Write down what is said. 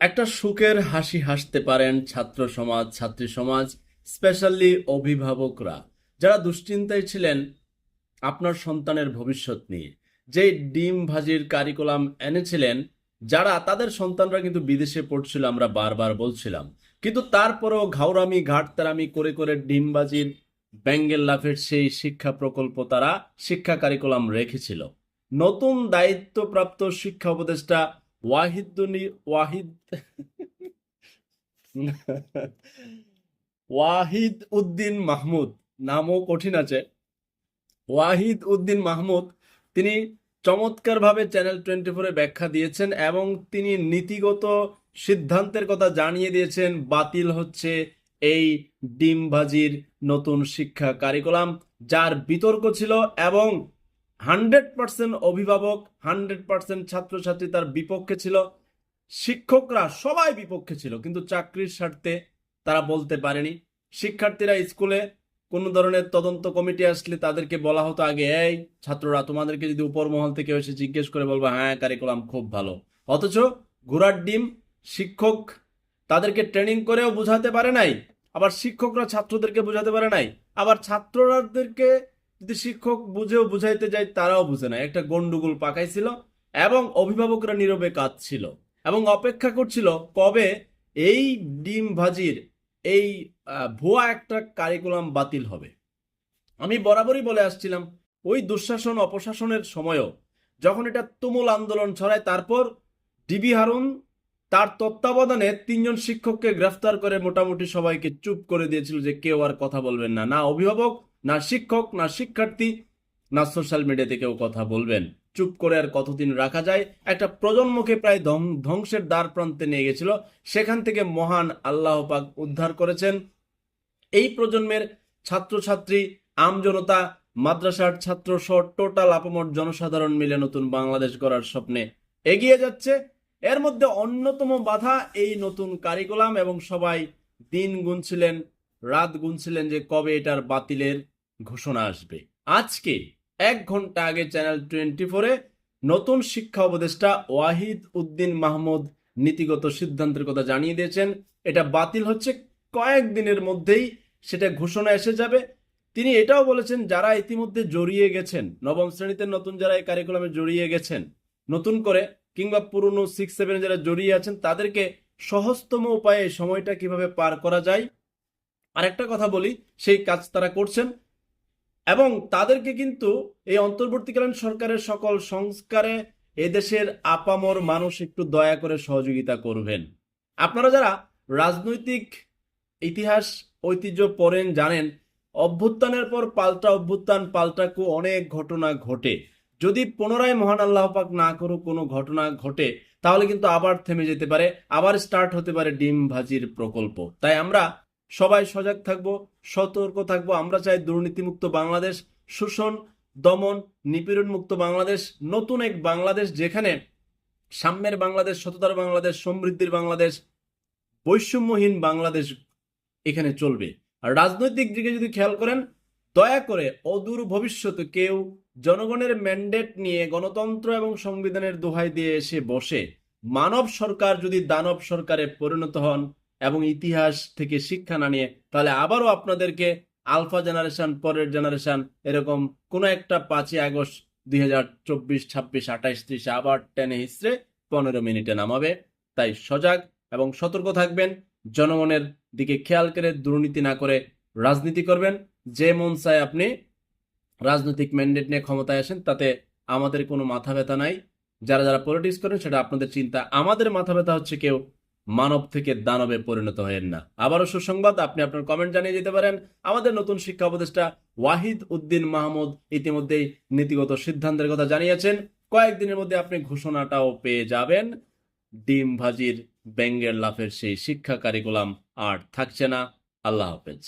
একটা সুখের হাসি হাসতে পারেন ছাত্র সমাজ, ছাত্রী সমাজ, স্পেশালি অভিভাবকরা। যারা দুশ্চিন্তায় ছিলেন আপনার সন্তানের ভবিষ্যৎ নিয়ে। যে ডিম ভাজির কারিকুলাম এনেছিলেন, যারা তাদের সন্তানরা কিন্তু বিদেশে পড়ছিল, আমরা বারবার বলছিলাম। কিন্তু তারপরেও ঘাউরামি, ঘাটতারামি করে করে ডিমবাজির ব্যাঙ্গেল লাফের সেই শিক্ষা প্রকল্প তারা শিক্ষা কারিকুলাম রেখেছিল। নতুন দায়িত্বপ্রাপ্ত শিক্ষা উপদেষ্টা ওয়াহিদুনি, ওয়াহিদ ওয়াহিদ উদ্দিন মাহমুদ নামও কঠিন আছে। ওয়াহিদ উদ্দিন মাহমুদ, তিনি চমৎকারভাবে চ্যানেল টোয়েন্টি ফোরে ব্যাখ্যা দিয়েছেন এবং তিনি নীতিগত সিদ্ধান্তের কথা জানিয়ে দিয়েছেন, বাতিল হচ্ছে এই ডিমবাজির নতুন শিক্ষা কারিকুলাম, যার বিতর্ক ছিল এবং হান্ড্রেড পার্সেন্ট অভিভাবক, হান্ড্রেড পার্সেন্ট ছাত্রছাত্রী তার বিপক্ষে ছিল। শিক্ষকরা সবাই বিপক্ষে ছিল, কিন্তু চাকরির স্বার্থে তারা বলতে পারেনি। শিক্ষার্থীরা স্কুলে কোনো ধরনের তদন্ত কমিটি আসলে তাদেরকে বলা হতো আগে, এই ছাত্ররা, তোমাদেরকে যদি উপর মহল থেকে এসে জিজ্ঞেস করে বলব হ্যাঁ কারিকুলাম খুব ভালো। অথচ ঘোড়ার ডিম শিক্ষক তাদেরকে ট্রেনিং করেও বোঝাতে পারে নাই, আবার শিক্ষকরা ছাত্রদেরকে বোঝাতে পারে নাই, আবার ছাত্রদেরকে যদি শিক্ষক বুঝেও বুঝাইতে যায়, তারাও বুঝে না। একটা গন্ডগোল পাকাইছিল এবং অভিভাবকরা নীরবে কাঁদছিল এবং অপেক্ষা করছিল কবে এই ডিম ভাজির এই ভুয়া একটা কারিকুলাম বাতিল হবে। আমি বরাবরই বলে আসছিলাম, ওই দুঃশাসন অপশাসনের সময়ও যখন এটা তুমুল আন্দোলন ছড়ায়, তারপর ডিবি হারুন তার তত্ত্বাবধানে তিনজন শিক্ষককে গ্রেফতার করে মোটামুটি সবাইকে চুপ করে দিয়েছিল যে কেউ আর কথা বলবেন না। না অভিভাবক না শিক্ষক, না শিক্ষার্থী, না সোশ্যাল মিডিয়াতে কেউ কথা বলবেন। চুপ করে আর কতদিন রাখা যায়? একটা প্রজন্মকে প্রায় ধ্বং- ধ্বংসের দ্বার প্রান্তে নিয়ে গেছিল। সেখান থেকে মহান আল্লাহ পাক উদ্ধার করেছেন। এই প্রজন্মের ছাত্রছাত্রী, আমজনতা, মাদ্রাসার ছাত্র সহ টোটাল আপামর জনসাধারণ মিলে নতুন বাংলাদেশ গড়ার স্বপ্নে এগিয়ে যাচ্ছে। এর মধ্যে অন্যতম বাধা এই নতুন কারিকুলাম এবং সবাই দিন গুনছিলেন, রাত গুনছিলেন যে কবে এটার বাতিলের ঘোষণা আসবে। আজকে, এক ঘণ্টা আগে চ্যানেল টোয়েন্টি ফোরে নতুন শিক্ষা উপদেষ্টা ওয়াহিদ উদ্দিন মাহমুদ নীতিগত সিদ্ধান্তের কথা জানিয়ে দিয়েছেন। এটা বাতিল হচ্ছে কয়েকদিনের মধ্যেই সেটা ঘোষণা এসে যাবে। তিনি এটাও বলেছেন, যারা ইতিমধ্যে জড়িয়ে গেছেন, নবম শ্রেণীতে নতুন যারা এই কারিকুলামে জড়িয়ে গেছেন, নতুন করে কিংবা পুরনো সিক্স সেভেনে যারা জড়িয়ে আছেন, তাদেরকে সহজতম উপায়ে সময়টা কীভাবে পার করা যায়? আরেকটা কথা বলি, সেই কাজ তারা করছেন। এবং তাদেরকে কিন্তু এই অন্তর্বর্তীকালীন সরকারের সকল সংস্কারে এদেশের আপামর মানুষ একটু দয়া করে সহযোগিতা করবেন। আপনারা যারা রাজনৈতিক ইতিহাস, ঐতিহ্য পড়েন, জানেন, অভ্যুত্থানের পর পাল্টা অভ্যুত্থান, পাল্টা পাল্টাকু অনেক ঘটনা ঘটে। যদি পুনরায় মহান আল্লাহ পাক না করুক কোনো ঘটনা ঘটে, তাহলে কিন্তু আবার থেমে যেতে পারে, আবার স্টার্ট হতে পারে ডিম ভাজির প্রকল্প। তাই আমরা সবাই সজাগ থাকব, সতর্ক থাকব। আমরা চাই দুর্নীতিমুক্ত বাংলাদেশ, শোষণ, দমন নিপীড়ন মুক্ত বাংলাদেশ, নতুন এক বাংলাদেশ যেখানে সাম্যের বাংলাদেশ, সততার বাংলাদেশ, সমৃদ্ধির বাংলাদেশ, বৈষম্যহীন বাংলাদেশ এখানে চলবে। আর রাজনৈতিক দিকে যদি খেয়াল করেন, দয়া করে অদূর ভবিষ্যতে কেউ জনগণের ম্যান্ডেট নিয়ে গণতন্ত্র এবং সংবিধানের দোহাই দিয়ে এসে বসে। মানব সরকার যদি দানব সরকারে পরিণত হন এবং ইতিহাস থেকে শিক্ষা না নিয়ে, তাহলে আবারও আপনাদেরকে আলফা জেনারেশন, পরের জেনারেশন, এরকম কোনো একটা পাঁচই আগস্ট দুই হাজার চব্বিশ, ছাব্বিশ আঠাইশ ত্রিশে, আবার টেনে হিসড়ে পনেরো মিনিটে নামাবে। তাই সজাগ এবং সতর্ক থাকবেন, জনগণের দিকে খেয়াল করে দুর্নীতি না করে রাজনীতি করবেন। যে মন চায় আপনি রাজনৈতিক ম্যান্ডেট নিয়ে ক্ষমতায় আসেন, তাতে আমাদের কোনো মাথা ব্যথা নাই। যারা যারা পলিটিক্স করেন, সেটা আপনাদের চিন্তা। আমাদের মাথা ব্যথা হচ্ছে কেউ মানব থেকে দানবে পরিণত হয়েন না। আবারও সুসংবাদ, আপনি আপনার কমেন্ট জানিয়ে যেতে পারেন। আমাদের নতুন শিক্ষা উপদেষ্টা ওয়াহিদ উদ্দিন মাহমুদ ইতিমধ্যেই নীতিগত সিদ্ধান্তের কথা জানিয়েছেন। কয়েকদিনের মধ্যে আপনি ঘোষণাটাও পেয়ে যাবেন। ডিম ভাজির ব্যাঙ্গের লাফের সেই শিক্ষা কারিকুলাম আর থাকছে না। আল্লাহ হাফেজ।